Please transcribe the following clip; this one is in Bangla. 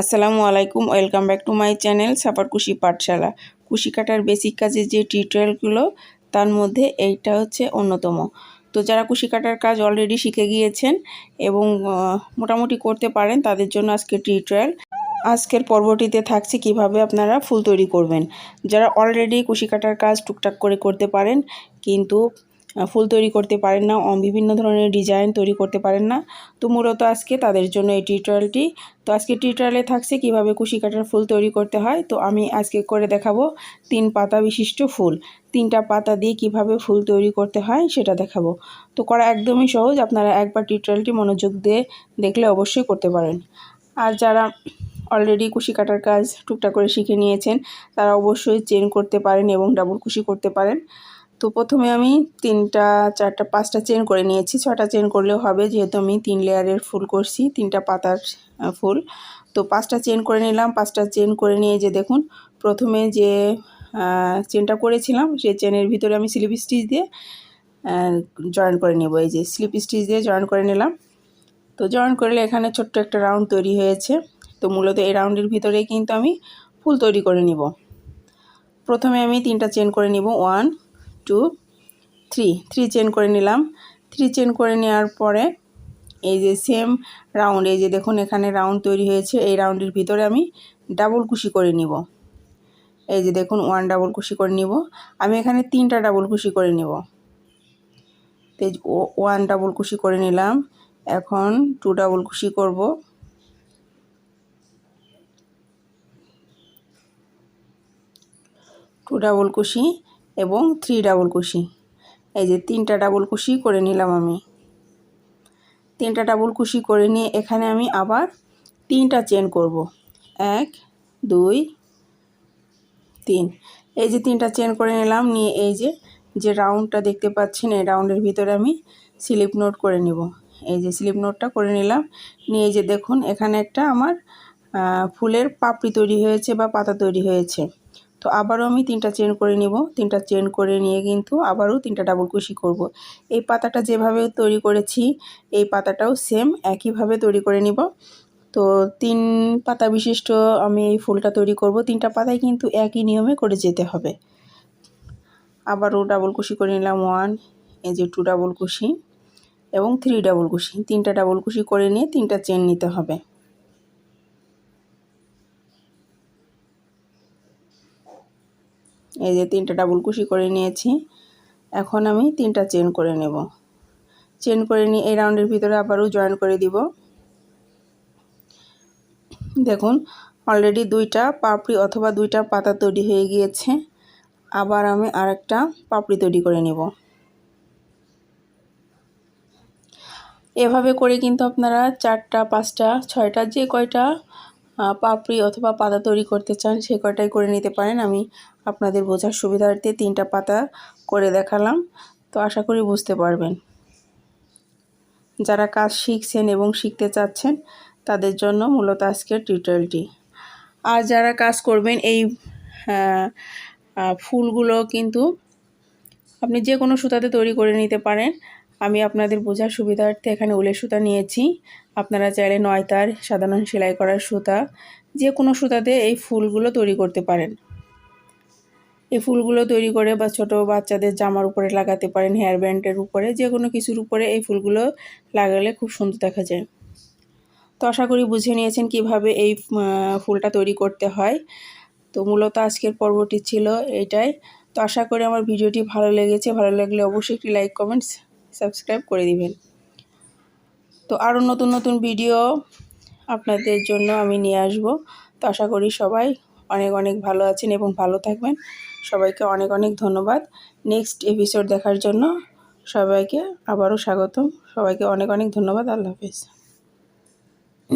আসসালামু আলাইকুম, welcome back to my channel super Khushi Pathshala. Khushi cutter basic কাজের যে টিউটোরিয়ালগুলো, তার মধ্যে এইটা হচ্ছে অন্যতম। তো যারা কুশি কাটার কাজ অলরেডি শিখে গিয়েছেন এবং মোটামুটি করতে পারেন, তাদের জন্য আজকে টিউটোরিয়াল। আজকের পর্বটিতে থাকছে কীভাবে আপনারা ফুল তৈরি করবেন। যারা অলরেডি কুশি কাটার কাজ টুকটাক করে করতে পারেন, কিন্তু ফুল তৈরি করতে পারেন না বিভিন্ন ধরনের ডিজাইন তৈরি করতে পারেন না। তো মূলত আজকে তাদের জন্য এই টিউটোরিয়ালটি তো আজকে টিউটোরিয়ালে থাকছে কীভাবে কুশি কাটার ফুল তৈরি করতে হয়। তো আমি আজকে করে দেখাবো তিন পাতা বিশিষ্ট ফুল। তিনটা পাতা দিয়ে কীভাবে ফুল তৈরি করতে হয় সেটা দেখাবো। তো করা একদমই সহজ, আপনারা একবার টিউটোরিয়ালটি মনোযোগ দিয়ে দেখলে অবশ্যই করতে পারেন। আর যারা অলরেডি কুশি কাটার কাজ টুকটাক করে শিখে নিয়েছেন, তারা অবশ্যই চেন করতে পারেন এবং ডাবল কুশি করতে পারেন। তো প্রথমে আমি তিনটা, চারটা, পাঁচটা চেন করে নিয়েছি। ছটা চেন করলেও হবে, যেহেতু আমি তিন লেয়ারের ফুল করছি, তিনটা পাতার ফুল। তো পাঁচটা চেন করে নিলাম, পাঁচটা চেন করে নিয়ে যে দেখুন, প্রথমে যে চেনটা করেছিলাম, সেই চেনের ভিতরে আমি স্লিপ স্টিচ দিয়ে জয়েন করে নেব। এই যে স্লিপ স্টিচ দিয়ে জয়েন করে নিলাম। তো জয়েন করলে এখানে ছোট্ট একটা রাউন্ড তৈরি হয়েছে। তো মূলত এই রাউন্ডের ভিতরে কিন্তু আমি ফুল তৈরি করে নিব। প্রথমে আমি তিনটা চেন করে নিব। One two three three chain করে নিলাম। থ্রি চেন করে নেওয়ার পরে এই যে সেম রাউন্ড, এই যে দেখুন এখানে রাউন্ড তৈরি হয়েছে, এই রাউন্ডের ভিতরে আমি ডাবল কুশি করে নিব। এই যে দেখুন, ওয়ান ডাবল কুশি করে নিব। আমি এখানে তিনটা ডাবল কুশি করে নিব। ওয়ান ডাবল কুশি করে নিলাম। এখন টু ডাবল কুশি করব। টু ডাবল কুশি। এবং থ্রি ডাবল কুশি। এই যে তিনটা ডাবল কুশি করে নিলাম আমি। তিনটা ডাবল কুশি করে নিয়ে এখানে আমি আবার তিনটা চেন করব। এক, দুই, তিন। এই যে তিনটা চেন করে নিলাম, নিয়ে এই যে যে রাউন্ডটা দেখতে পাচ্ছেন, এই রাউন্ডের ভিতরে আমি স্লিপ নোট করে নিব। এই যে স্লিপ নোটটা করে নিলাম, নিয়ে এই যে দেখুন, এখানে একটা আমার ফুলের পাপড়ি তৈরি হয়েছে বা পাতা তৈরি হয়েছে। তো আবারও আমি তিনটা চেন করে নিব। তিনটা চেন করে নিয়ে কিন্তু আবারও তিনটা ডাবল কুশি করব। এই পাতাটা যেভাবে তৈরি করেছি, এই পাতাটাও সেম একইভাবে তৈরি করে নিব। তো তিন পাতা বিশিষ্ট আমি এই ফুলটা তৈরি করব। তিনটা পাতায় কিন্তু একই নিয়মে করে যেতে হবে। আবারও ডাবল কুশি করে নিলাম ওয়ান এই যে টু ডাবল কুশি এবং থ্রি ডাবল কুশি তিনটা ডাবল কুশি করে নিয়ে তিনটা চেন নিতে হবে। এই যে তিনটা ডাবল কুশি করে নিয়েছি। এখন আমি তিনটা চেন করে নেব। চেন করে নিয়ে এই রাউন্ডের ভিতরে আবারও জয়েন করে দিব। দেখুন অলরেডি দুইটা পাপড়ি অথবা দুইটা পাতা তৈরি হয়ে গিয়েছে। আবার আমি আরেকটা পাপড়ি তৈরি করে নেব। এভাবে করে কিন্তু আপনারা চারটা, পাঁচটা, ছয়টা, যে কয়টা পাপড়ি অথবা পাতা তৈরি করতে চান, সে কয়টাই করে নিতে পারেন। আমি আপনাদের বোঝার সুবিধার্থে তিনটা পাতা করে দেখালাম, তো আশা করি বুঝতে পারবেন। যারা কাজ শিখছেন এবং শিখতে চাচ্ছেন, তাদের জন্য মূলত আজকের টিউটোরিয়ালটি। আর যারা কাজ করবেন, এই ফুলগুলো কিন্তু আপনি যে কোনো সুতাতে তৈরি করে নিতে পারেন। আমি আপনাদের বোঝার সুবিধার্থে এখানে উলের সুতা নিয়েছি। আপনারা চাইলে নয়তার সাধারণ সেলাই করার সুতা, যে কোনো সুতাতে এই ফুলগুলো তৈরি করতে পারেন। এই ফুলগুলো তৈরি করে বা ছোট বাচ্চাদের জামার উপরে লাগাতে পারেন হেয়ার ব্যান্ডের উপরে, যে কোনো কিছুর উপরে এই ফুলগুলো লাগালে খুব সুন্দর দেখা যায়। তো আশা করি বুঝে নিয়েছেন কীভাবে এই ফুলটা তৈরি করতে হয়। তো মূলত আজকের পর্বটি ছিল এটাই। তো আশা করি আমার ভিডিওটি ভালো লেগেছে। ভালো লাগলে অবশ্যই একটি লাইক কমেন্টস সাবস্ক্রাইব করে দিবেন। তো আরও নতুন নতুন ভিডিও আপনাদের জন্য আমি নিয়ে আসব। তো আশা করি সবাই অনেক অনেক ভালো আছেন এবং ভালো থাকবেন। সবাইকে অনেক অনেক ধন্যবাদ। নেক্সট এপিসোড দেখার জন্য সবাইকে আবারও স্বাগতম। সবাইকে অনেক অনেক ধন্যবাদ। আল্লাহ হাফিজ।